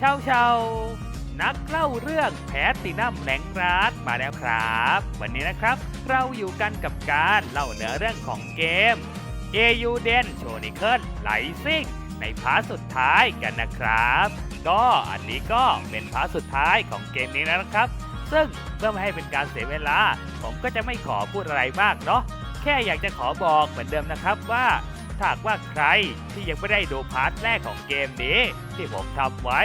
ชาวชาวนักเล่าเรื่องแพทตินัมแหลงรัดมาแล้วครับ วันนี้นะครับเราอยู่กันกับการเล่าเนื้อเรื่องของเกม AU d e n c h r o n i c l e Rising ในพาร์ทสุดท้ายกันนะครับ ก็อันนี้ก็เป็นพาร์ทสุดท้ายของเกมนี้แล้วนะครับ ซึ่งเพื่อไม่ให้เป็นการเสียเวลา ผมก็จะไม่ขอพูดอะไรมากเนาะแค่อยากจะขอบอกเหมือนเดิมนะครับว่า ถ้าหากว่าใครที่ยังไม่ได้ดูพาร์ทแรกของเกมนี้ ที่ผมทำไว้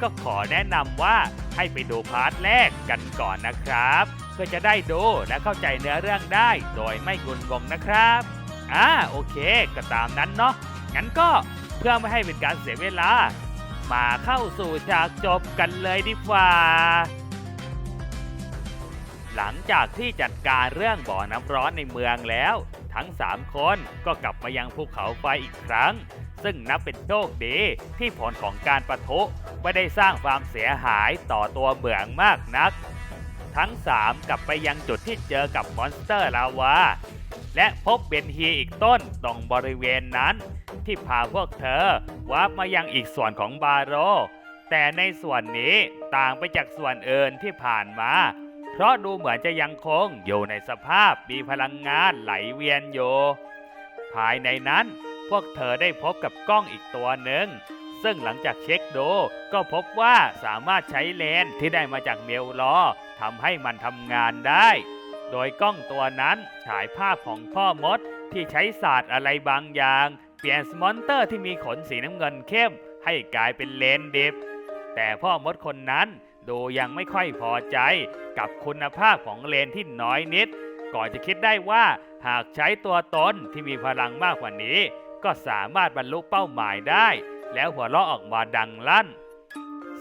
ก็ขอแนะนำว่าให้ไปดูพาร์ทแรกกันก่อนนะครับเพื่อจะได้ดูและเข้าใจเนื้อเรื่องได้โดยไม่งุนงงนะครับอ่าโอเคก็ตามนั้นเนาะงั้นก็เพื่อไม่ให้เป็นการเสียเวลา มาเข้าสู่ฉากจบกันเลยดีกว่า หลังจากที่จัดการเรื่องบ่อน้ำร้อนในเมืองแล้ว ทั้ง 3 คนก็กลับมายังภูเขาไฟอีกครั้ง ซึ่งนับเป็นโชคดีที่ผลของการประทุไม่ได้สร้างความเสียหายต่อตัวเมืองมากนัก ทั้ง 3 กลับไปยังจุดที่เจอกับมอนสเตอร์ลาวาและพบเบนฮีอีกต้นตรงบริเวณนั้น ที่พาพวกเธอวาร์ปมายังอีกส่วนของบาโร แต่ในส่วนนี้ต่างไปจากส่วนอื่นที่ผ่านมา เพราะดูเหมือนจะยังคงอยู่ในสภาพมีพลังงานไหลเวียนอยู่ ภายในนั้นพวกเธอได้พบกับกล้องอีกตัวหนึ่ง ซึ่งหลังจากเช็คดูก็พบว่าสามารถใช้เลนที่ได้มาจากเมลลอทำให้มันทำงานได้ โดยกล้องตัวนั้นฉายภาพของพ่อมดที่ใช้ศาสตร์อะไรบางอย่าง เปลี่ยนมอนเตอร์ที่มีขนสีน้ำเงินเข้มให้กลายเป็นเลนดิบแต่พ่อมดคนนั้น ดูยังไม่ค่อยพอใจกับคุณภาพของเลนที่น้อยนิด ก่อนจะคิดได้ว่าหากใช้ตัวตนที่มีพลังมากกว่านี้ ก็สามารถบรรลุเป้าหมายได้ แล้วหัวเราะออกมาดังลั่น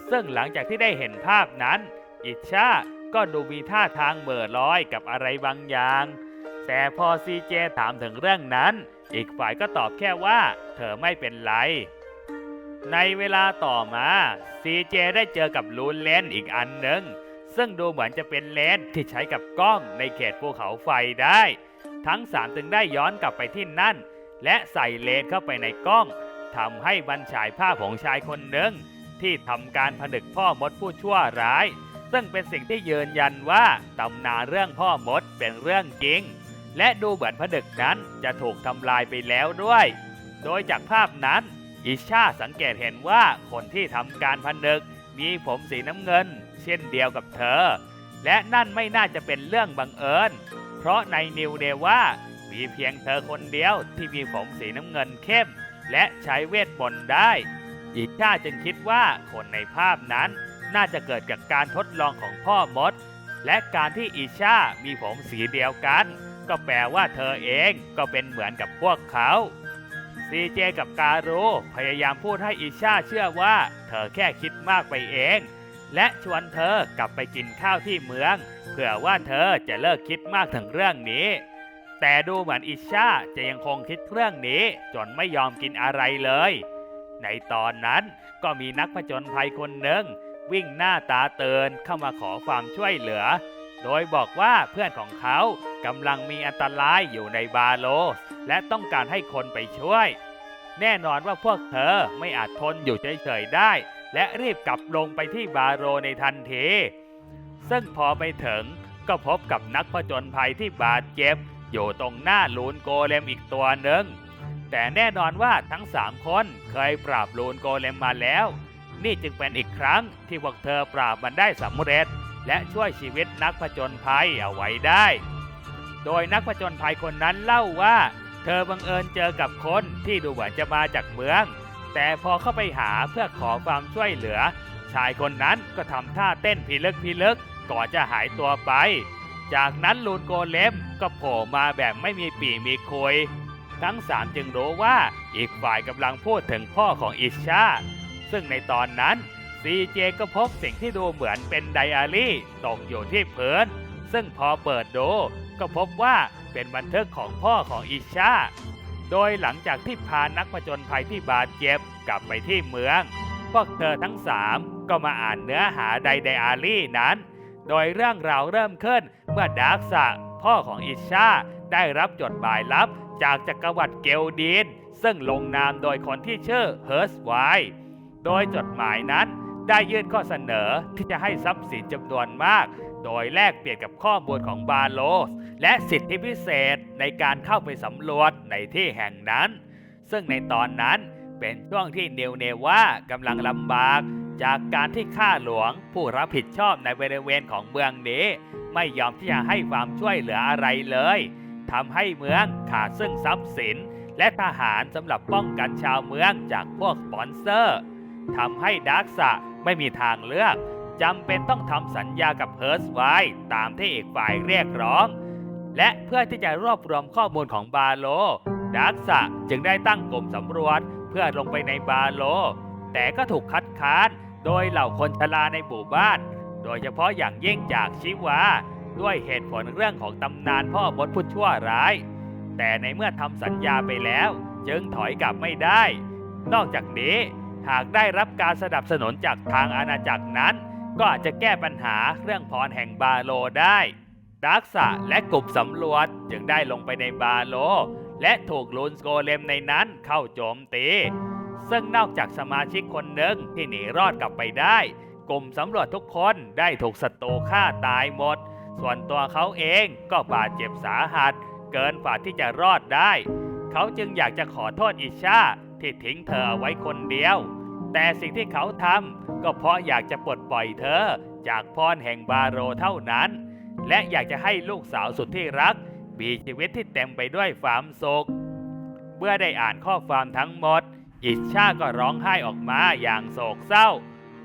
ซึ่งหลังจากที่ได้เห็นภาพนั้น อิชาก็ดูมีท่าทางเหม่อลอยกับอะไรบางอย่าง แต่พอซีเจถามถึงเรื่องนั้น อีกฝ่ายก็ตอบแค่ว่า เธอไม่เป็นไร ในเวลาต่อมาซีเจได้เจอกับลูนเลนอีกอันหนึ่งซึ่งดูเหมือนจะเป็นเลนที่ใช้กับกล้องในเขตภูเขาไฟได้ ทั้งสามจึงได้ย้อนกลับไปที่นั่น และใส่เลนเข้าไปในกล้องทำให้บรรฉายภาพของชายคนหนึ่งที่ทำการผนึกพ่อมดผู้ชั่วร้าย ซึ่งเป็นสิ่งที่ยืนยันว่าตำนานเรื่องพ่อมดเป็นเรื่องจริง และดูเหมือนผนึกนั้นจะถูกทำลายไปแล้วด้วย โดยจากภาพนั้น อิชาสังเกตเห็นว่าคนที่ทำการผนึก มีผมสีน้ำเงิน เช่นเดียวกับเธอ และนั่นไม่น่าจะเป็นเรื่องบังเอิญ เพราะในนิวเดว่ามีเพียงเธอคนเดียวที่มีผมสีน้ำเงินเข้ม และใช้เวทมนต์ได้ อิชาจึงคิดว่าคนในภาพนั้นน่าจะเกิดจากการทดลองของพ่อมด และการที่อิชามีผมสีเดียวกัน ก็แปลว่าเธอเองก็เป็นเหมือนกับพวกเขา ซีเจกับการูพยายามพูดให้อิชาเชื่อว่า เธอแค่คิดมากไปเอง และชวนเธอกลับไปกินข้าวที่เมืองเพื่อว่าเธอจะเลิกคิดมากถึงเรื่องนี้ แต่ดูเหมือนอิชาจะยังคงคิดเรื่องนี้ จนไม่ยอมกินอะไรเลย ในตอนนั้นก็มีนักผจญภัยคนหนึ่งวิ่งหน้าตาเตือนเข้ามาขอความช่วยเหลือ โดยบอกว่าเพื่อนของเขากำลังมีอันตรายอยู่ในบาโลและต้องการให้คนไปช่วย แน่นอนว่าพวกเธอไม่อาจทนอยู่เฉยๆได้ และรีบกลับลงไปที่บาโรในทันที ซึ่งพอไปถึงก็พบกับนักผจญภัยที่บาดเจ็บ อยู่ตรงหน้าลูนโกเลมอีกตัวหนึ่ง แต่แน่นอนว่าทั้งสามคนเคยปราบลูนโกเลมมาแล้ว นี่จึงเป็นอีกครั้งที่พวกเธอปราบมันได้สำเร็จ และช่วยชีวิตนักผจญภัยเอาไว้ได้ โดยนักผจญภัยคนนั้นเล่าว่า เธอบังเอิญเจอกับคนที่ดูเหมือนจะมาจากเมือง แต่พอเข้าไปหาเพื่อขอความช่วยเหลือ ชายคนนั้นก็ทำท่าเต้นพิลึกพิลึกก่อนจะหายตัวไป จากนั้นลูนโกเลมก็โผล่มาแบบไม่มีปีมีคุย ทั้งสามจึงรู้ว่าอีกฝ่ายกำลังพูดถึงพ่อของอิชาซึ่งในตอนนั้น ซีเจก็พบสิ่งที่ดูเหมือนเป็นไดอารี่ตกอยู่ที่พื้นซึ่งพอเปิดดูก็พบว่าเป็นบันทึกของพ่อของอิชา โดยหลังจากที่พานักผจญภัยที่บาดเจ็บกลับไปที่เมือง พวกเธอทั้งสามก็มาอ่านเนื้อหาไดไดอารี่นั้น โดยเรื่องราวเริ่มขึ้นเมื่อดาร์กซะพ่อของอิชาได้รับจดหมายลับจากจักรวรรดิเกลดีน ซึ่งลงนามโดยคนที่ชื่อเฮิร์สไวโดยจดหมายนั้น ได้ยื่นข้อเสนอที่จะให้ทรัพย์สินจำนวนมาก โดยแลกเปลี่ยนกับข้อมูลของบาโลส และสิทธิพิเศษในการเข้าไปสำรวจในที่แห่งนั้น ซึ่งในตอนนั้นเป็นช่วงที่เนวเนว่ากำลังลำบาก จากการที่ข้าหลวงผู้รับผิดชอบในบริเวณของเมืองนี้ ไม่ยอมที่จะให้ความช่วยเหลืออะไรเลยทำให้เมืองขาดซึ่งทรัพย์สิน และทหารสำหรับป้องกันชาวเมืองจากพวกสปอนเซอร์ทำให้ดาร์กสะ ไม่มีทางเลือกจำเป็นต้องทำสัญญากับเฮิร์สไว้ตามที่อีกฝ่ายเรียกร้อง และเพื่อที่จะรวบรวมข้อมูลของบาโลดาร์กสะจึงได้ตั้งกลุ่มสำรวจเพื่อลงไปในบาโล แต่ก็ถูกคัดค้านโดยเหล่าคนชราในหมู่บ้าน โดยเฉพาะอย่างยิ่งจากชิวา ด้วยเหตุผลเรื่องของตำนานพ่อมดผู้ชั่วร้าย แต่ในเมื่อทำสัญญาไปแล้ว จึงถอยกลับไม่ได้ นอกจากนี้ หากได้รับการสนับสนุนจากทางอาณาจักรนั้น ก็อาจจะแก้ปัญหาเรื่องพรแห่งบาโลได้ดักษะและกลุ่มสำรวจจึงได้ลงไปในบาโล และถูกลูนสโกเลมในนั้นเข้าโจมตี ซึ่งนอกจากสมาชิกคนหนึ่งที่หนีรอดกลับไปได้ กลุ่มสำรวจทุกคนได้ถูกศัตรูฆ่าตายหมด ส่วนตัวเขาเองก็บาดเจ็บสาหัส เกินฝ่าที่จะรอดได้ เขาจึงอยากจะขอโทษอิชา ที่ทิ้งเธอเอาไว้คนเดียว แต่สิ่งที่เขาทำก็เพราะอยากจะปลดปล่อยเธอจากพรแห่งบาโรเท่านั้น และอยากจะให้ลูกสาวสุดที่รัก มีชีวิตที่เต็มไปด้วยความสุขเมื่อได้อ่านข้อความทั้งหมด อิชาก็ร้องไห้ออกมาอย่างโศกเศร้า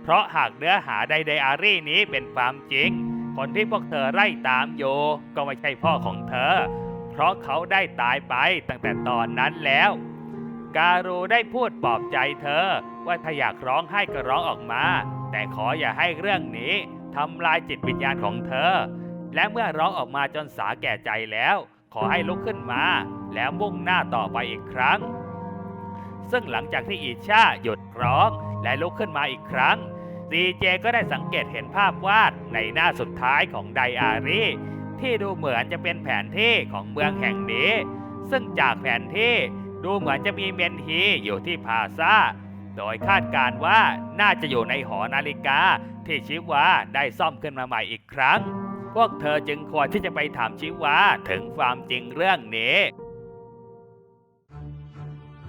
เพราะหากเนื้อหาในไดอารี่นี้เป็นความจริง คนที่พวกเธอไล่ตามอยู่ก็ไม่ใช่พ่อของเธอ เพราะเขาได้ตายไปตั้งแต่ตอนนั้นแล้ว การูได้พูดปลอบใจเธอ ว่าถ้าอยากร้องไห้ก็ร้องออกมา แต่ขออย่าให้เรื่องนี้ทำลายจิตวิญญาณของเธอ และเมื่อร้องออกมาจนสาแก่ใจแล้ว ขอให้ลุกขึ้นมา แล้วมุ่งหน้าต่อไปอีกครั้ง ซึ่งหลังจากที่อิชาหยุดร้องและลุกขึ้นมาอีกครั้งซีเจก็ได้สังเกตเห็นภาพวาดในหน้าสุดท้ายของไดอารี่ที่ดูเหมือนจะเป็นแผนที่ของเมืองแห่งนี้ ซึ่งจากแผนที่ ดูเหมือนจะมีเมนฮีอยู่ที่พาซาโดยคาดการณ์ว่าน่าจะอยู่ในหอนาฬิกาที่ชิวาได้ซ่อมขึ้นมาใหม่อีกครั้ง พวกเธอจึงควรที่จะไปถามชิวาถึงความจริงเรื่องนี้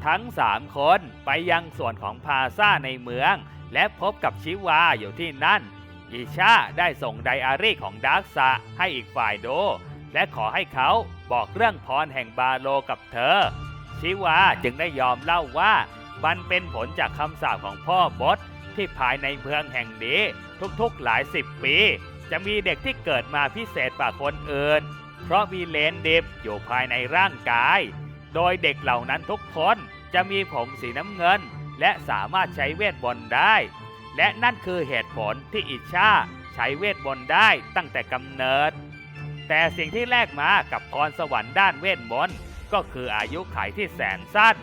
ทั้งสามคนไปยังส่วนของพาซาในเมือง และพบกับชิวาอยู่ที่นั่น อิชาได้ส่งไดอารี่ของดาร์กซะให้อีกฝ่ายดูและขอให้เขาบอกเรื่องพรแห่งบาโลกับเธอ ชิวาจึงได้ยอมเล่าว่า มันเป็นผลจากคำสาปของพ่อบดที่ภายในเมืองแห่งนี้ทุกๆหลายสิบปี จะมีเด็กที่เกิดมาพิเศษกว่าคนอื่น เพราะมีเลนดิบอยู่ภายในร่างกาย โดยเด็กเหล่านั้นทุกคนจะมีผมสีน้ำเงิน และสามารถใช้เวทมนต์ได้ และนั่นคือเหตุผลที่อิชาใช้เวทมนต์ได้ตั้งแต่กำเนิด แต่สิ่งที่แลกมากับพรสวรรค์ด้านเวทมนต์ ก็คืออายุไขที่แสนสั้น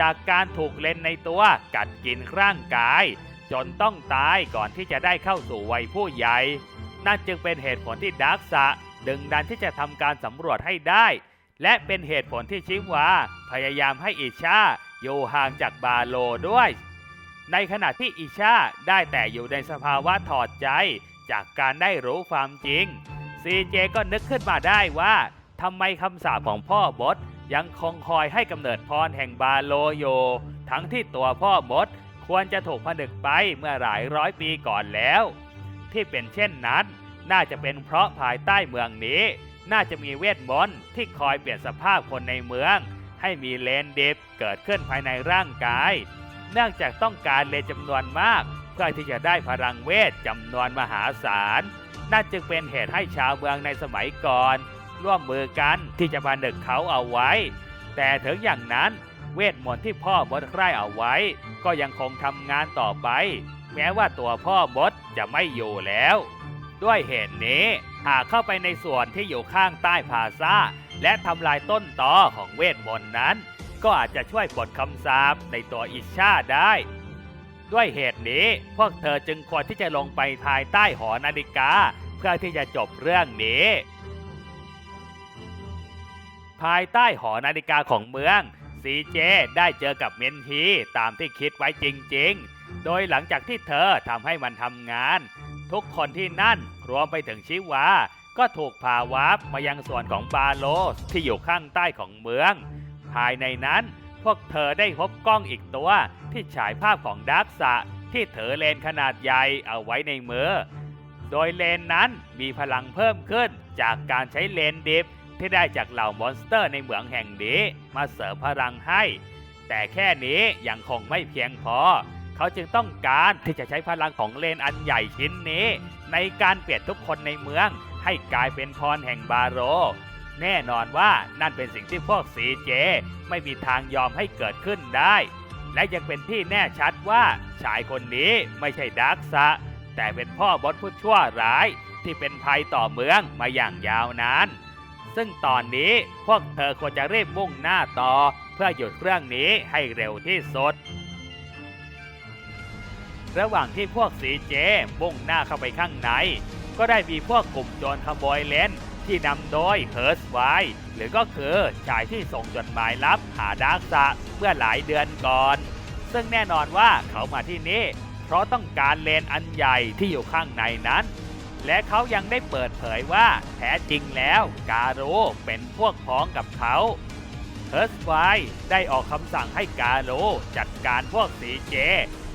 จากการถูกเลนในตัวกัดกินร่างกาย จนต้องตายก่อนที่จะได้เข้าสู่วัยผู้ใหญ่ นั่นจึงเป็นเหตุผลที่ดาร์กสะดึงดันที่จะทำการสำรวจให้ได้ และเป็นเหตุผลที่ชิมวาพยายามให้อิชาอยู่ห่างจากบาโลด้วย ในขณะที่อิชาได้แต่อยู่ในสภาวะถอดใจจากการได้รู้ความจริงซีเจก็นึกขึ้นมาได้ว่าทำไมคำสาปของพ่อบด ยังคงคอยให้กำเนิดพรแห่งบาโลโย ทั้งที่ตัวพ่อบดควรจะถูกผนึกไปเมื่อหลายร้อยปีก่อนแล้ว ที่เป็นเช่นนั้น น่าจะเป็นเพราะภายใต้เมืองนี้ น่าจะมีเวทมนต์ที่คอยเปลี่ยนสภาพคนในเมือง ให้มีเลนเดิฟเกิดขึ้นภายในร่างกาย เนื่องจากต้องการเลนจำนวนมาก เพื่อที่จะได้พลังเวทจำนวนมหาศาลนั่นจึงเป็นเหตุให้ชาวเมืองในสมัยก่อน ร่วมมือกันที่จะมาดึกเขาเอาไว้ แต่ถึงอย่างนั้นเวทมนต์ที่พ่อมดใคร่เอาไว้ ก็ยังคงทำงานต่อไป แม้ว่าตัวพ่อมดจะไม่อยู่แล้ว ด้วยเหตุนี้หากเข้าไปในส่วนที่อยู่ข้างใต้พาซาและทำลายต้นตอของเวทมนต์นั้น ก็อาจจะช่วยปลดคำสาปในตัวอิชาได้ ด้วยเหตุนี้พวกเธอจึงควรที่จะลงไปภายใต้หอนาฬิกา เพื่อที่จะจบเรื่องนี้ ภายใต้หอนาฬิกาของเมืองซีเจได้เจอกับเมนทีตามที่คิดไว้จริงๆ โดยหลังจากที่เธอทำให้มันทำงาน ทุกคนที่นั่นรวมไปถึงชิวา ก็ถูกพาวาร์ปมายังส่วนของบาโลสที่อยู่ข้างใต้ของเมือง ภายในนั้นพวกเธอได้พบกล้องอีกตัว ที่ฉายภาพของดักษะที่ถือเลนขนาดใหญ่เอาไว้ในมือ โดยเลนนั้นมีพลังเพิ่มขึ้นจากการใช้เลนดิฟ ที่ได้จากเหล่ามอนสเตอร์ในเหมืองแห่งนี้มาเสริมพลังให้ แต่แค่นี้ยังคงไม่เพียงพอ เขาจึงต้องการที่จะใช้พลังของเลนอันใหญ่ชิ้นนี้ ในการเปลี่ยนทุกคนในเมือง ให้กลายเป็นพรแห่งบาโร แน่นอนว่านั่นเป็นสิ่งที่พวกสีเจ ไม่มีทางยอมให้เกิดขึ้นได้ และยังเป็นที่แน่ชัดว่าชายคนนี้ไม่ใช่ดักซะแต่เป็นพ่อบอสผู้ชั่วร้ายที่เป็นภัยต่อเมืองมาอย่างยาวนาน ซึ่งตอนนี้พวกเธอควรจะรีบมุ่งหน้าต่อ เพื่อหยุดเครื่องนี้ให้เร็วที่สุด ระหว่างที่พวกสีเจมุ่งหน้าเข้าไปข้างใน ก็ได้มีพวกกลุ่มโจรขโมยเลนที่นำโดยเฮิร์สไวหรือก็คือชายที่ส่งจดหมายลับหาดาร์กซะเมื่อหลายเดือนก่อน ซึ่งแน่นอนว่าเขามาที่นี่ เพราะต้องการเลนอันใหญ่ที่อยู่ข้างในนั้น และเขายังได้เปิดเผยว่าแท้จริงแล้วกาโรเป็นพวกพ้องกับเขาเฮิร์สไวได้ออกคำสั่งให้กาโรจัดการพวกสีเจ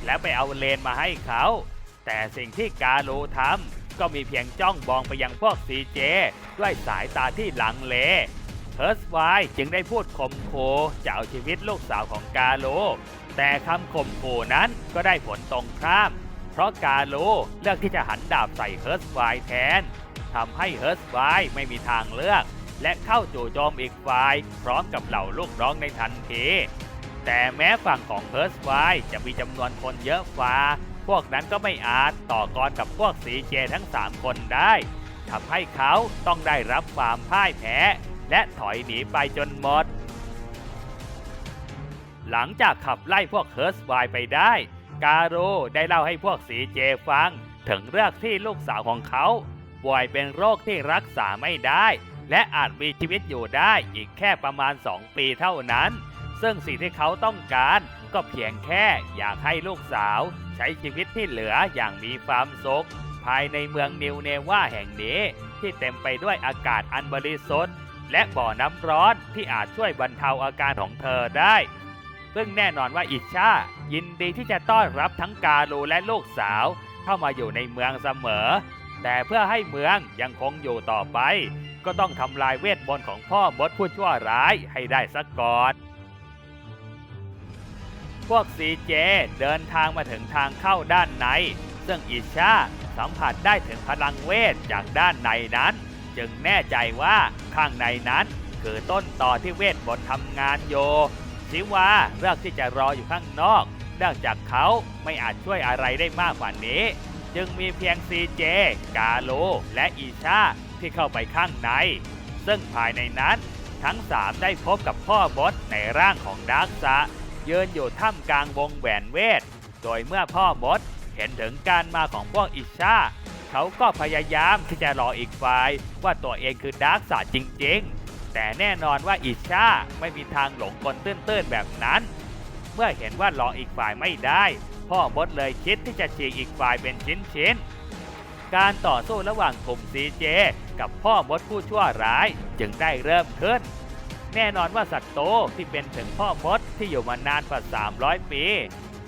แล้วไปเอาเลนมาให้เขา แต่สิ่งที่กาโรทำก็มีเพียงจ้องมองไปยังพวกสีเจ ด้วยสายตาที่หลังเลเฮิร์สไวจึงได้พูดข่มขู่จะเอาชีวิตลูกสาวของกาโลแต่คำข่มขู่นั้นก็ได้ผลตรงข้าม เพราะกาโลเลือกที่จะหันดาบใส่เฮิร์สไวแทนทำให้เฮิร์สไวไม่มีทางเลือก และเข้าจู่โจมอีกฝ่ายพร้อมกับเหล่าลูกน้องในทันทีแต่แม้ฝั่งของเฮิร์สไวจะมีจำนวนคนเยอะฟ้า พวกนั้นก็ไม่อาจต่อกรกับพวกสีเจทั้ง 3 คนได้ทำให้เขาต้องได้รับความพ่ายแพ้ และถอยหนีไปจนหมด หลังจากขับไล่พวกเฮิร์สไวไปได้ การูได้เล่าให้พวกสีเจฟัง ถึงเรื่องที่ลูกสาวของเขาป่วยเป็นโรคที่รักษาไม่ได้ และอาจมีชีวิตอยู่ได้อีกแค่ประมาณ 2 ปีเท่านั้น ซึ่งสิ่งที่เขาต้องการก็เพียงแค่อยากให้ลูกสาว ใช้ชีวิตที่เหลืออย่างมีความสุข ภายในเมืองนิวเนวาแห่งนี้ ที่เต็มไปด้วยอากาศอันบริสุทธิ์และบ่อน้ำร้อนที่อาจช่วยบรรเทาอาการของเธอได้ ซึ่งแน่นอนว่าอิชายินดีที่จะต้อนรับทั้งกาลูและลูกสาวเข้ามาอยู่ในเมืองเสมอ แต่เพื่อให้เมืองยังคงอยู่ต่อไป ก็ต้องทำลายเวทมนต์ของพ่อมดผู้ชั่วร้ายให้ได้สักก่อนพวกซีเจเดินทางมาถึงทางเข้าด้านใน ซึ่งอิชาสัมผัสได้ถึงพลังเวทจากด้านในนั้น จึงแน่ใจว่าข้างในนั้น คือต้นต่อที่เวทมนต์ทำงานโย ชิวาเลือกที่จะรออยู่ข้างนอก เนื่องจากเขาไม่อาจช่วยอะไรได้มากกว่านี้ จึงมีเพียงซีเจกาโล และอีชาที่เข้าไปข้างใน ซึ่งภายในนั้นทั้งสามได้พบกับพ่อบดในร่างของดาร์กซะยืนอยู่ท่ามกลางวงแหวนเวท โดยเมื่อพ่อบดเห็นถึงการมาของพวกอิชาเขาก็พยายามที่จะรออีกฝ่ายว่าตัวเองคือดาร์กซะจริง ๆ แต่แน่นอนว่าอิชาไม่มีทางหลงกลตื้นๆแบบนั้น เมื่อเห็นว่าหลอกอีกฝ่ายไม่ได้ พ่อมดเลยคิดที่จะฉีกอีกฝ่ายเป็นชิ้นๆ การต่อสู้ระหว่างกลุ่มซีเจกับพ่อมดผู้ชั่วร้ายจึงได้เริ่มขึ้น แน่นอนว่าสัตว์โตที่เป็นถึงพ่อมดที่อยู่มานานกว่า 300 ปี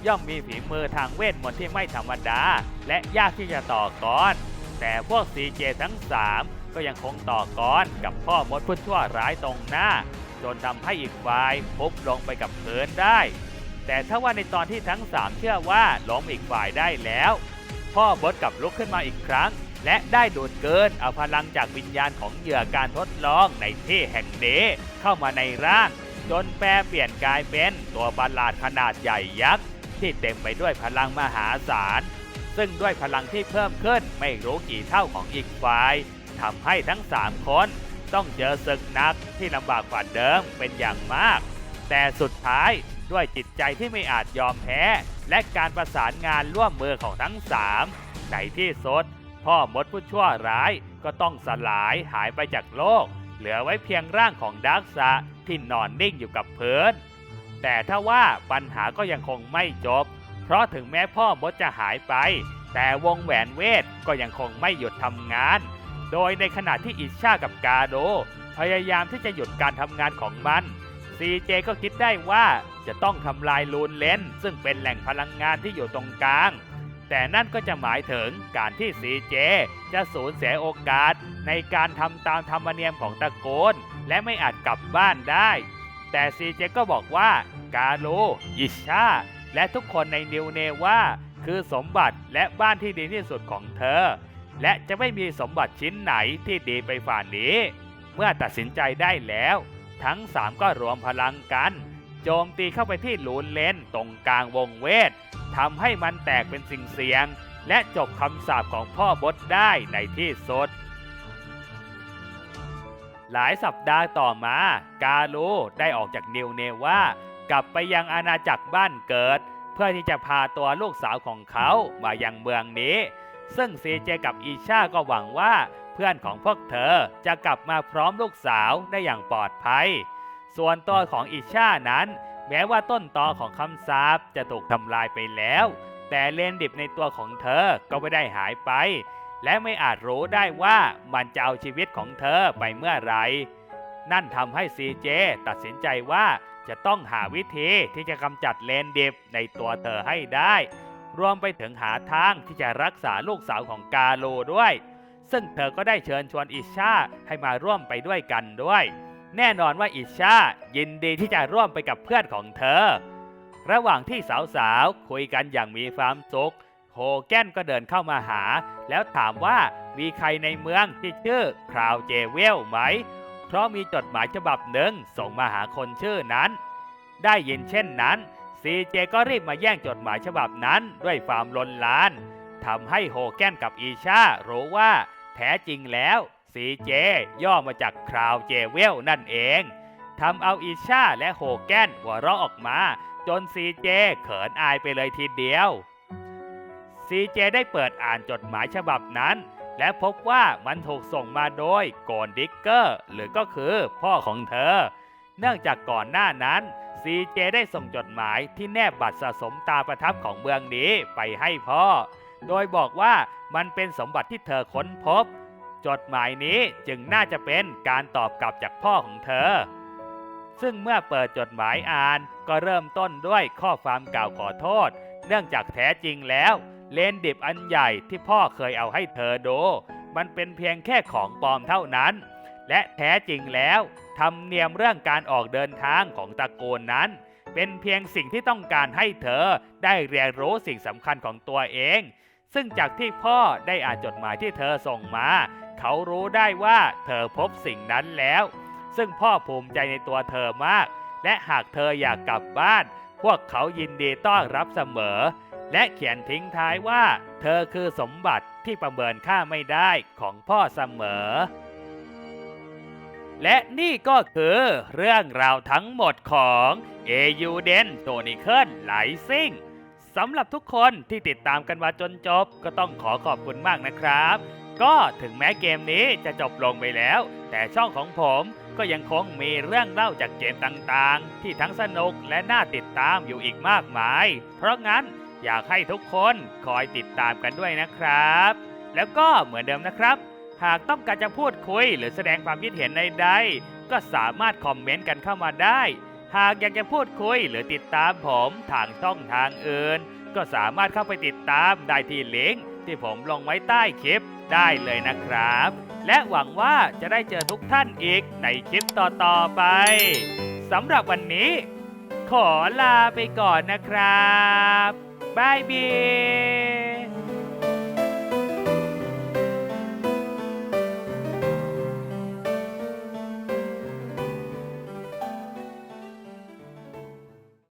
ย่อมมีฝีมือทางเวทมนต์ที่ไม่ธรรมดา และยากที่จะต่อกรแต่พวกซีเจทั้ง 3 ก็ยังคงต่อกรกับพ่อมดผู้ชั่วร้ายตรงหน้า จนทำให้อีกฝ่ายพุบลงไปกับพื้นได้ แต่ถ้าว่าในตอนที่ทั้ง 3 เชื่อว่าล้มอีกฝ่ายได้แล้ว พ่อบดกับลุกขึ้นมาอีกครั้ง และได้ดูดเกินเอาพลังจากวิญญาณของเหยื่อการทดลองในที่แห่งนี้เข้ามาในร่าง จนแปลเปลี่ยนกลายเป็นตัวประหลาดขนาดใหญ่ยักษ์ที่เต็มไปด้วยพลังมหาศาลซึ่งด้วยพลังที่เพิ่มขึ้นไม่รู้กี่เท่าของอีกฝ่าย ทำให้ทั้ง 3 คน ต้องเจอศึกหนักที่ลำบากกว่าเดิมเป็นอย่างมาก แต่สุดท้ายด้วยจิตใจที่ไม่อาจยอมแพ้ และการประสานงานร่วมมือของทั้ง 3 ในที่สุดพ่อมดผู้ชั่วร้ายก็ต้องสลายหายไปจากโลก เหลือไว้เพียงร่างของดักซะที่นอนนิ่งอยู่กับพื้นแต่ถ้าว่าปัญหาก็ยังคงไม่จบเพเพราะถึงแม้พ่อมดจะหายไป แต่วงแหวนเวทก็ยังคงไม่หยุดทำงาน โดยในขณะที่อิชากับกาโด พยายามที่จะหยุดการทำงานของมันซีเจก็คิดได้ว่าจะต้องทำลายลูนเลนซึ่งเป็นแหล่งพลังงานที่อยู่ตรงกลาง แต่นั่นก็จะหมายถึงการที่ซีเจจะสูญเสียโอกาสในการทำตามธรรมเนียมของตระโกน และไม่อาจกลับบ้านได้ แต่ซีเจก็บอกว่ากาโลอิชาและทุกคนในนิวเนว่า คือสมบัติและบ้านที่ดีที่สุดของเธอ และจะไม่มีสมบัติชิ้นไหนที่ดีไปฝ่านี้ เมื่อตัดสินใจได้แล้ว ทั้งสามก็รวมพลังกัน โจมตีเข้าไปที่หลูนเลนตรงกลางวงเวททำให้มันแตกเป็นสิ่งเสียง และจบคำสาปของพ่อบดได้ในที่สุดหลายสัปดาห์ต่อมา กาลูได้ออกจากนิวเนว่ากลับไปยังอาณาจักรบ้านเกิด เพื่อที่จะพาตัวลูกสาวของเขามายังเมืองนี้ ซึ่งซีเจกับอีชาก็หวังว่าเพื่อนของพวกเธอจะกลับมาพร้อมลูกสาวได้อย่างปลอดภัย ส่วนตัวของอีชานั้น แม้ว่าต้นตอของคำสาปจะถูกทำลายไปแล้ว แต่เลนดิบในตัวของเธอก็ไม่ได้หายไป และไม่อาจรู้ได้ว่ามันจะเอาชีวิตของเธอไปเมื่อไหรนั่นทำให้ซีเจตัดสินใจว่าจะต้องหาวิธีที่จะกำจัดเลนดิบในตัวเธอให้ได้ รวมไปถึงหาทางที่จะรักษาลูกสาวของกาโลด้วย ซึ่งเธอก็ได้เชิญชวนอิชาให้มาร่วมไปด้วยกันด้วย แน่นอนว่าอิชายินดีที่จะร่วมไปกับเพื่อนของเธอ ระหว่างที่สาวๆคุยกันอย่างมีความสุขโฮแกนก็เดินเข้ามาหา แล้วถามว่ามีใครในเมืองที่ชื่อคราวเจเวลไหม เพราะมีจดหมายฉบับหนึ่งส่งมาหาคนชื่อนั้น ได้ยินเช่นนั้น ซีเจก็รีบมาแย่งจดหมายฉบับนั้นด้วยความลนลานทำให้โฮแกนกับอีชารู้ว่าแท้จริงแล้วซีเจย่อมาจากคราวเจเวลนั่นเองทำเอาอีชาและโฮแกนหัวเราะออกมา จนซีเจเขินอายไปเลยทีเดียวซีเจได้เปิดอ่านจดหมายฉบับนั้น และพบว่ามันถูกส่งมาโดยโกนดิกเกอร์ หรือก็คือพ่อของเธอ เนื่องจากก่อนหน้านั้น ซีเจได้ส่งจดหมายที่แนบบัตรสะสมตาประทับของเมืองนี้ไปให้พ่อ โดยบอกว่ามันเป็นสมบัติที่เธอค้นพบ จดหมายนี้จึงน่าจะเป็นการตอบกลับจากพ่อของเธอ ซึ่งเมื่อเปิดจดหมายอ่านก็เริ่มต้นด้วยข้อความกล่าวขอโทษ เนื่องจากแท้จริงแล้วเลนดิบอันใหญ่ที่พ่อเคยเอาให้เธอดูมันเป็นเพียงแค่ของปลอมเท่านั้น และแท้จริงแล้วธรรมเนียมเรื่องการออกเดินทางของตระโกนนั้น เป็นเพียงสิ่งที่ต้องการให้เธอได้เรียนรู้สิ่งสำคัญของตัวเอง ซึ่งจากที่พ่อได้อ่านจดหมายที่เธอส่งมา เขารู้ได้ว่าเธอพบสิ่งนั้นแล้ว ซึ่งพ่อภูมิใจในตัวเธอมาก และหากเธออยากกลับบ้าน พวกเขายินดีต้อนรับเสมอ และเขียนทิ้งท้ายว่า เธอคือสมบัติที่ประเมินค่าไม่ได้ของพ่อเสมอ และนี่ก็คือเรื่องราวทั้งหมดของเอยูเดนโทนิเคิลไลซิงสำหรับทุกคนที่ติดตามกันมาจนจบ ก็ต้องขอขอบคุณมากนะครับ ก็ถึงแม้เกมนี้จะจบลงไปแล้ว แต่ช่องของผมก็ยังคงมีเรื่องเล่าจากเกมต่างๆ ที่ทั้งสนุกและน่าติดตามอยู่อีกมากมาย เพราะงั้นอยากให้ทุกคนคอยติดตามกันด้วยนะครับ แล้วก็เหมือนเดิมนะครับ หากต้องการจะพูดคุยหรือแสดงความคิดเห็นใดๆก็สามารถคอมเมนต์กันเข้ามาได้ หากอยากจะพูดคุยหรือติดตามผมทางช่องทางอื่น ก็สามารถเข้าไปติดตามได้ที่ลิงก์ที่ผมลงไว้ใต้คลิปได้เลยนะครับ และหวังว่าจะได้เจอทุกท่านอีกในคลิปต่อๆไปสำหรับวันนี้ ขอลาไปก่อนนะครับบายบาย